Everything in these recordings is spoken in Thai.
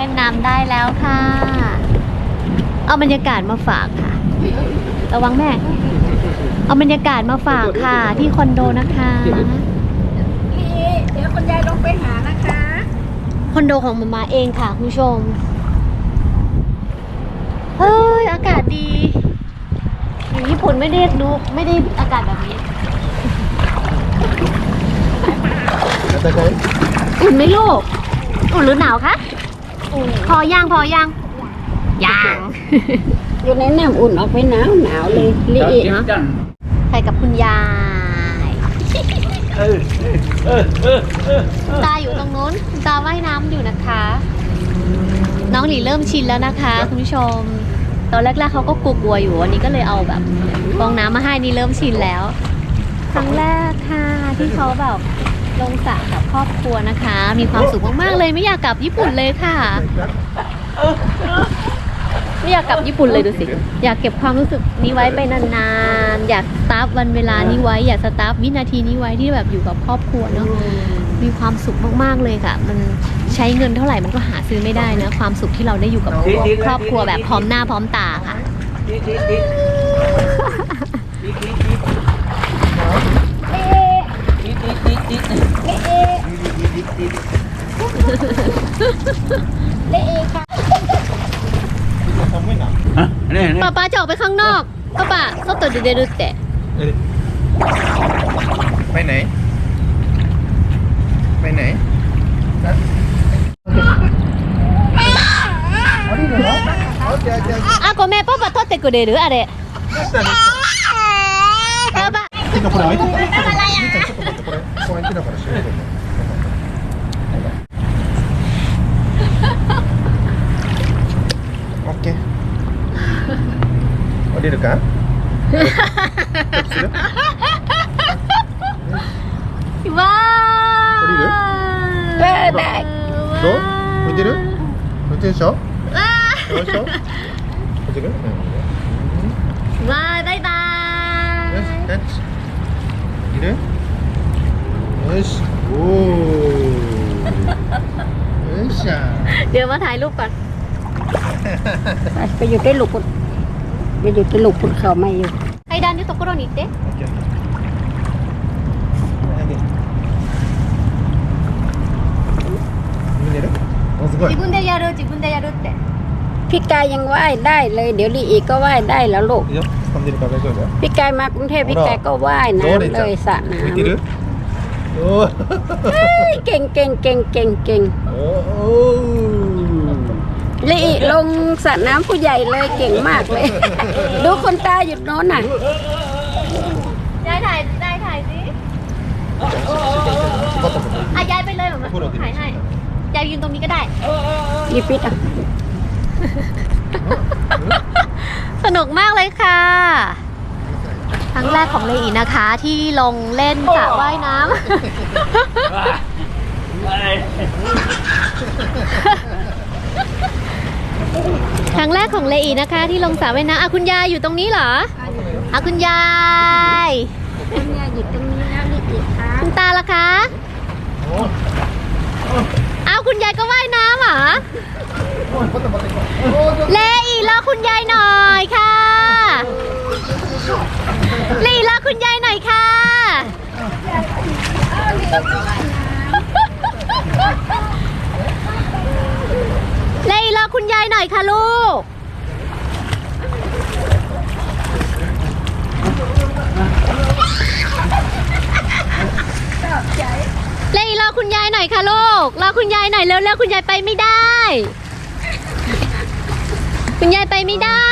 เล่นน้ำได้แล้วค่ะ เอาบรรยากาศมาฝากค่ะ ระวังแม่ เอาบรรยากาศมาฝากค่ะ ที่คอนโดนะคะ นี่เดี๋ยวคนยายลงไปหานะคะ คอนโดของมามาเองค่ะคุณผู้ชม เฮ้ย อากาศดี อยู่ญี่ปุ่นไม่ได้รู้ไม่ได้อากาศแบบนี้ อุ่นไหมลูก อุ่นหรือหนาวคะ พอย่างพอย่างย่างอยู่ในน้ำอุ่นออกไปหนาวหนาวเลยลีเนาะไปกับคุณยายตาอยู่ตรงนู้นคุณตาว่ายน้ำอยู่นะคะ น้องหลีเริ่มชินแล้วนะคะ คุณผู้ชม ตอนแรกๆเขาก็กลัวๆอยู่วันนี้ก็เลยเอาแบบฟองน้ำมาให้นี่เริ่มชินแล้ว ครั้งแรกค่ะที่เขาแบบ ลงสระกับครอบครัวนะคะ มีความสุขมากๆเลยไม่อยากกลับญี่ปุ่นเลยค่ะ ไม่อยากกลับญี่ปุ่นเลยดูสิ อยากเก็บความรู้สึกนี้ไว้ไปนานๆ อยากสตาร์ฟวันเวลานี้ไว้ อยากสตาร์ฟวินาทีนี้ไว้ที่แบบอยู่กับครอบครัวเนาะ มีความสุขมากๆเลยค่ะ มันใช้เงินเท่าไหร่มันก็หาซื้อไม่ได้นะ ความสุขที่เราได้อยู่กับครอบครัวแบบพร้อมหน้าพร้อมตาค่ะ เละเอเละเอค่ะอะนี่นี่ป้าป้าจะออกไปข้างนอกป้าป้าเอาตัวเดือดแต่ไปไหน ไปไหนอะก็แม่ป้าป้าทอดแต่กูเดือดอะไรป้าป้าทำอะไรอะ 怖い日だから仕事も。OK 降りるかわーわーだどう浮いてる浮いてるでしょわーどうでしょ浮いてるわーバイバーイいる よし。おお。よっしゃ。 เดี๋ยวมาถ่ายรูปก่อน ไปอยู่ใต้หลุกคุณไปอยู่ใต้หลุกคุณเขาไม่อยู่ 階段のところに行ってオッケー。見れる。おすごい自。分でやる自分でやるって พี่กายยังว่ายได้เลย เดี๋ยวลีอีกก็ว่ายได้แล้วลูก いいよ。掴んでるから大丈夫だよ。 พี่กายมากรุงเทพพี่กายก็ว่าย どう น้ำ れ เล ちゃん。ยสระน้ 浮いてる。 เก่งเก่งเก่งเก่งเก่งโอ้โอ้ลีลงสระน้ำผู้ใหญ่เลยเก่งมากเลย ดูคนตาหยุดโน้นน่ะยายถ่ายยายถ่ายสิอายายไปเลยผมมาถ่ายให้ยายยืนตรงนี้ก็ได้ยีปิดอะ สนุกมากเลยค่ะ ครั้งแรกของเลอีนะคะที่ลงเล่นสระว่ายน้ำ ครั้งแรกของเลอีนะคะ ที่ลงสระว่ายน้ำอะคุณยายอยู่ตรงนี้เหรออะคุณยายคุณยายอยู่ตรงนี้แล้ะลิลิคะคุณตาล่ะคะเอาคุณยายก็ว่ายน้ำหรอเลอีรอคุณยายหน่อยค่ะ ลีรอคุณยายหน่อยค่ะ ลีรอคุณยายหน่อยค่ะลูก เลอีรอคุณยายหน่อยค่ะลูก รอคุณยายหน่อยเร็วๆคุณยายไปไม่ได้ คุณยายไปไม่ได้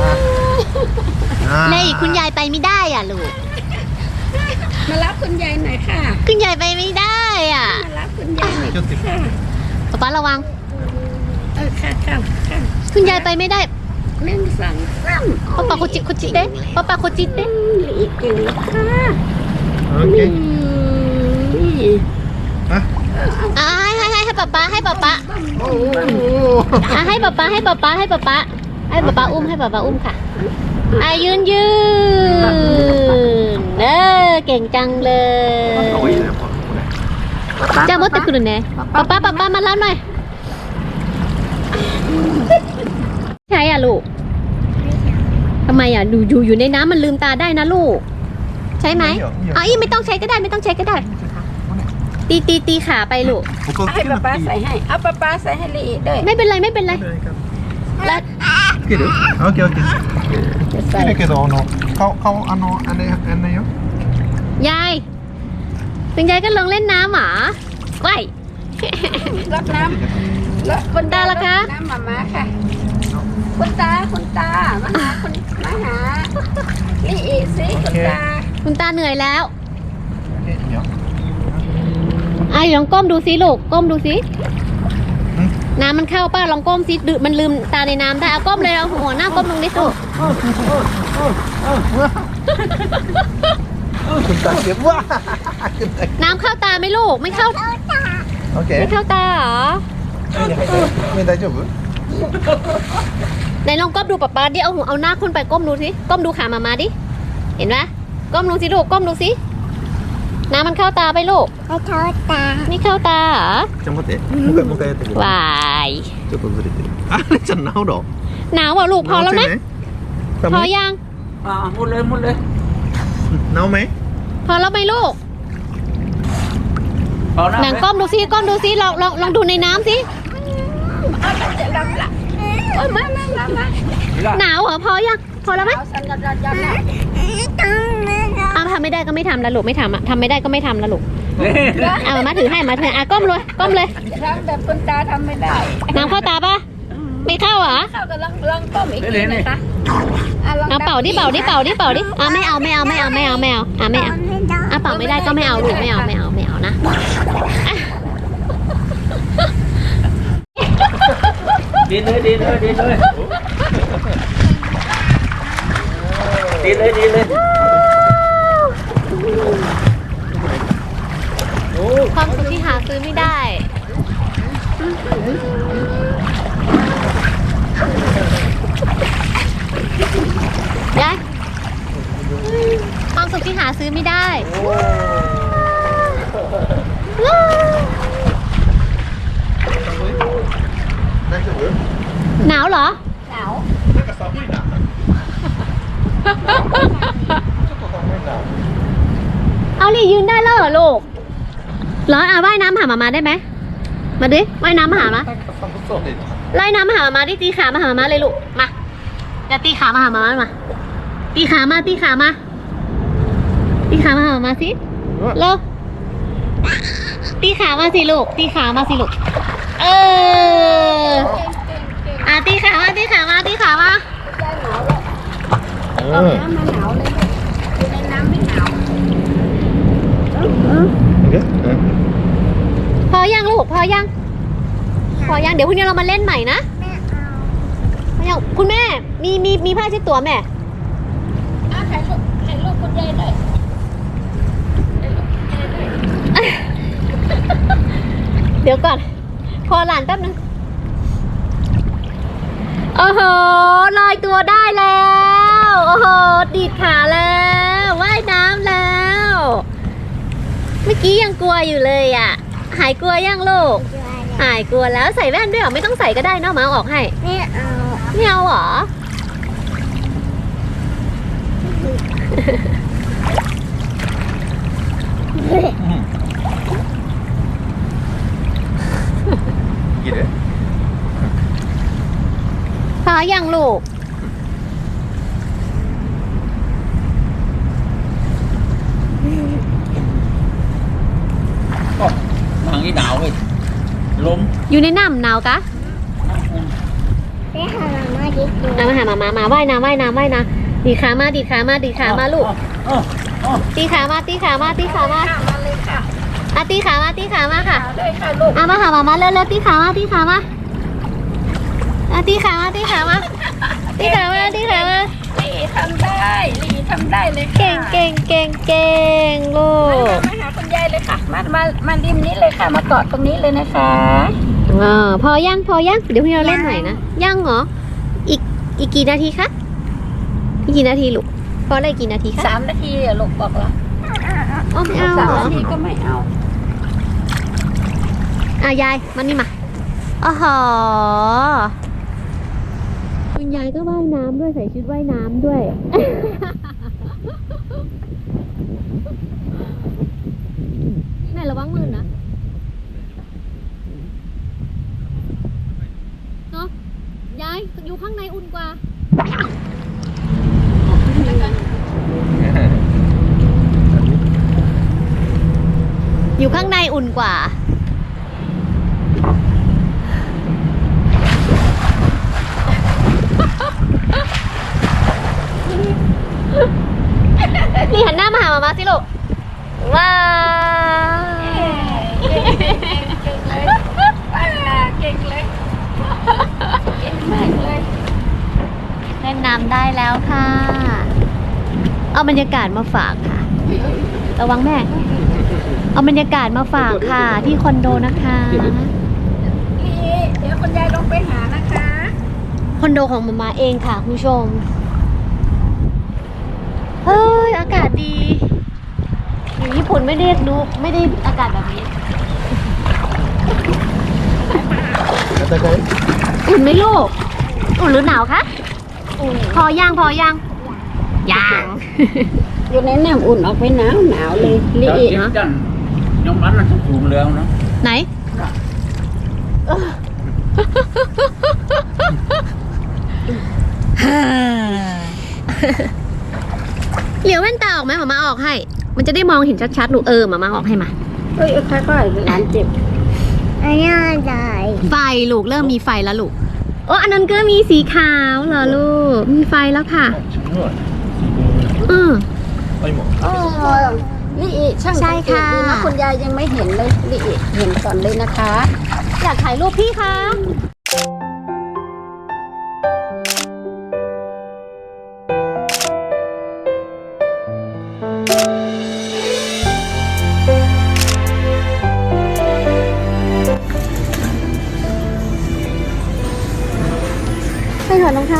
อ่คุณยายไปไม่ได้อะลูก มารับคุณยายหน่อยค่ะ คุณยายไปไม่ได้อะมารับคุณยายหน่อยค่ะป๊าป๊าระวัง เออค่ะค่ะคุณยายไปไม่ได้หนึ่งสองสามป๊าป๊าโคจิโคจิเด้ป๊าป๊าโคจิเด้รีบกินค่ะโอเค่ฮะอ่าให้ให้ให้ป๊าป๊าให้ป๊าป๊าโอ้โหอ่าให้ป๊าป๊าให้ป๊าป๊าให้ป๊าป๊า ให้ป๊าป๊าอุ้มให้ป๊าป๊าอุ้มค่ะอายืนยืนเออเก่งจังเลยเจ้ามดติดกุนนี่ป๊าป๊าป๊าป๊ามาเล่าหน่อยใช่อะลูกทำไมอะดูอยู่อยู่ในน้ำมันลืมตาได้นะลูก ใช่ไหมอ๋ออีไม่ต้องใช้ก็ได้ไม่ต้องใช้ก็ได้ ตีตีตีขาไปลูกให้ป๊าป๊าใส่ให้เอาป๊าป๊าใส่ให้ลีด้วยไม่เป็นไรไม่เป็นไรแล้ว けるオッケーオッケー切るけどあの顔顔あのあれあれよยายเป็นยายก็ลงเล่นน้ำหมาไม่รดน้ำรดคุณตาละคะน้ำหมามาค่ะ คุณตาคุณตามาหาคุณมาหา นี่อีซิคุณตา คุณตาเหนื่อยแล้วไอ้ะลองก้มดูสิลูก ก้มดูสิ น้ำมันเข้าป้าลองก้มซิดมันลืมตาในน้ำได้เอาก้มเลยเอาหัวหน้าก้มลงนิดตัวตาเก็บว่าน้ำเข้าตาไหมลูกไม่เข้าโอเคไม่เข้าตาเหรอไม่ได้จบไหนลองก้มดูป้าป้าดิเอาหัวเอาหน้าค้นไปก้มดูสิก้มดูขามามาดิเห็นไหมก้มดูสิลูกก้มดูสิ น้ำมันเข้าตาไปลูก ไม่เข้าตา ไม่เข้าตาเหรอ じゃあ待ってもう一回もう一回やってみる วาย ちょっとずれてるあれちゃん治ろ หนาวอ่ะลูกพอแล้วนะ 治 พอ ไหม ยัง อ่ามุดเลยมุดเลย 治ไหม พอแล้วไหมลูก พอแล้ว หนังก้มดูสิก้มดูสิลองลองลองดูในน้ำสิ เอาแต่จะรับละโอ้ยมามามามา หนาวเหรอพอยัง พอแล้วไหม เ อาสันยัดยัดยัดละอ้าวทำไม่ได้ก็ไม่ทำแล้วลูกไม่ทำอะทำไม่ได้ก็ไม่ทำแล้วลูกนี่อะมามาถือให้มาถืออะก้มเลยก้มเลยทำแบบคุณตาทำไม่ได้น้ำเข้าตาปะไม่เข้าเหรอเข้ากับลองลองต้มอีกทีนะคะะลงเอาเป่าดิเป่าดิเป่าดิเป่าดิอะไม่เอาไม่เอาไม่เอาไม่เอาไม่เอาอะไม่เอาอะเป่าไม่ได้ก็ไม่เอาลูกไม่เอาไม่เอาไม่เอานะอะดีเลยดีเลยดีเลยดีเลยดีเลย ความสุขที่หาซื้อไม่ได้ยายความสุขที่หาซื้อไม่ได้หนาวเหรอ หนาวเอาหลียืนได้แล้วเหรอลูก ร้อนอะว่ายน้ำหาหมามาได้ไหมมาดิว่ายน้ำมาหามาว่ายน้ำมาหามาดิตีขามาหามาเลยลูกมาจะตีขามาหามามาตีขามาตีขามาตีขามาหามาสิเร็วตีขามาสิลูกตีขามาสิลูกเอออะตีขามาตีขามาตีขามาเออ พอยังลูกพอยัง พอยังเดี๋ยวพรุ่งนี้เรามาเล่นใหม่นะพอยังคุณแม่มีมีมีผ้าเช็ดตัวแม่อะถ่ายรูปถ่ายรูปคุณยายหน่อยถ่ายรูปคุณยายหน่อยเดี๋ยวก่อนพอหลานแป๊บนึงโอ้โหลอยตัวได้แล้ว โอ้โหดีดขาแล้วว่ายน้ำแล้ว เมื่อกี้ยังกลัวอยู่เลยอะ หายกลัวยังลูก หายกลัวแล้วใส่แว่นด้วยหรอไม่ต้องใส่ก็ได้นาะมาออกให้ ไม่เอาไม่เอาหรอ กิอย่างลูก นี้หนาวเว้ยลมอยู่ในน้ำหนาวกะไปหามาดิเอามาหามามามาว่ายน้ำว่ายน้ำว่ายน้ำดีดขามาดีดขามาดีดขามาลูกอ๋ออ๋อตีขามาตีขามาตีขามาค่ะมาเลยค่ะอะตีขามาตีขามาค่ะเอาเลยค่ะลูกอะมาหามามาเร็วเร็วตีขามาตีขามาอะตีขามาตีขามาตีขามาตีขามาลี ทำได้ลีทำได้เลยค่ะเก่งเก่งเก่งเก่งลูมากมาหาคุณยายเลยค่ะ มามามาริมนี้เลยค่ะ มาเกาะตรงนี้เลยนะคะอ่าพอยังพอยังเดี๋ยวพี่เราเล่นใหม่นะยังเหรออีกอีกกี่นาทีคะอีกกี่นาทีลูกพออะไรกี่นาทีคะสามนาทีอะลูกบอกแล้วอ๋อไม่เอาสามเหรอนาทีก็ไม่เอาอะยายมานี่มาอ๋อหอ คุณยายก็ว่ายน้ำด้วยใส่ชุดว่ายน้ำด้วย แม่ระวังมือนะเนาะยายอยู่ข้างในอุ่นกว่าอยู่ข้างในอุ่นกว่า นี่หันหน้ามาหามามา สิลูก ว้าวเก่งเลยเก่งมากเลยเล่นน้ำได้แล้วค่ะ เอาบรรยากาศมาฝากค่ะ ระวังแม่ เอาบรรยากาศมาฝากค่ะ ที่คอนโดนะคะนี่เดี๋ยวคุณยายลงไปหานะคะ คอนโดของมามาเองค่ะคุณผู้ชม เฮ้ย อากาศดีู่ญี่ปุ่นไม่ได้ดูไม่ได้อากาศแบบนี้ครอุ่นไหมลูก อุ่นหรือหนาวคะพอย่างพอย่างย่าง อยู่ในน้ำอุ่นออกไปหนาวหนาวเลยลีอีกเนาะน้ำมันมันสูงเล้วเนะไหนเหลียวแว่นตาออกไหมผมมาออกให้ มันจะได้มองเห็นชัดๆหนูเออมามาออกให้มาเอ้ยค่อยๆร้านเจ็บอันนี้อะไรไฟลูกเริ่มมีไฟแล้วลูกโอ้อันนั้นก็มีสีขาวเหรอลูก มีไฟแล้วค่ะอือโอ้นี่อีช่างใช่ค่ะะคุณยายยังไม่เห็นเลยนี่อีเห็นก่อนเลยนะคะ อยากถ่ายรูปพี่คะ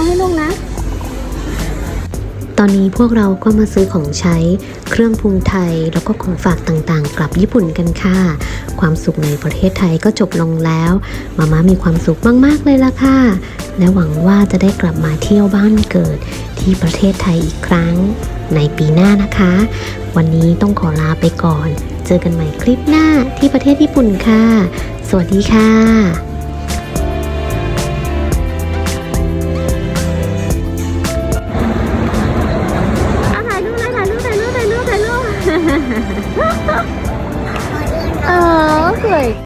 ให้ลูกนะ ตอนนี้พวกเราก็มาซื้อของใช้เครื่องปรุงไทยแล้วก็ของฝากต่างๆ กลับญี่ปุ่นกันค่ะ ความสุขในประเทศไทยก็จบลงแล้ว มาม่ามีความสุขมากๆเลยล่ะค่ะ และหวังว่าจะได้กลับมาเที่ยวบ้านเกิดที่ประเทศไทยอีกครั้งในปีหน้านะคะ วันนี้ต้องขอลาไปก่อน เจอกันใหม่คลิปหน้าที่ประเทศญี่ปุ่นค่ะ สวัสดีค่ะ